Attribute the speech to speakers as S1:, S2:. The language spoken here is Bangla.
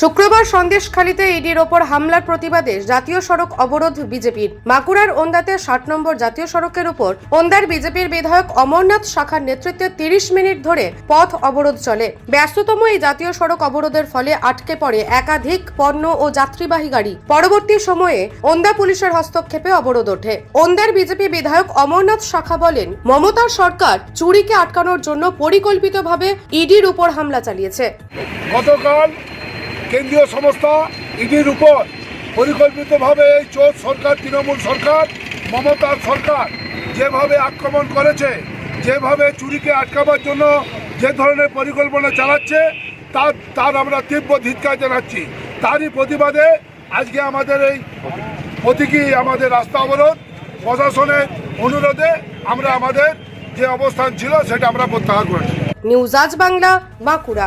S1: শুক্রবার সন্দেশখালীতে ইডির ওপর হামলার প্রতিবাদে জাতীয় সড়ক অবরোধ বিজেপির। বাঁকুড়ার ওন্দাতে ষাট নম্বর জাতীয় সড়কের উপর ওন্দার বিজেপির বিধায়ক অমরনাথ শাখার নেতৃত্বে তিরিশ মিনিট ধরে পথ অবরোধ চলে। ব্যস্ততম এই জাতীয় সড়ক অবরোধের ফলে আটকে পড়ে একাধিক পণ্য ও যাত্রীবাহী গাড়ি। পরবর্তী সময়ে ওন্দা পুলিশের হস্তক্ষেপে অবরোধ ওঠে। ওন্দার বিজেপি বিধায়ক অমরনাথ শাখা বলেন মমতার সরকার চুরিকে আটকানোর জন্য পরিকল্পিতভাবে ইডির উপর হামলা চালিয়েছে।
S2: গতকাল কেন্দ্রীয় সংস্থা ইডির উপর পরিকল্পিতভাবে এই চোর সরকার, তৃণমূল সরকার মমতার সরকার যেভাবে আক্রমণ করেছে, যেভাবে চুরিকে আটকাবার জন্য যে ধরনের পরিকল্পনা চালাচ্ছে, তার তার আমরা তীব্র ধিক্কার জানাচ্ছি। তারই প্রতিবাদে আজকে আমাদের এই প্রতীকী আমাদের রাস্তা অবরোধ, প্রশাসনের অনুরোধে আমরা আমাদের যে অবস্থান ছিল সেটা আমরা প্রত্যাহার করেছি।
S1: নিউজ আজ বাংলা, বাঁকুড়া।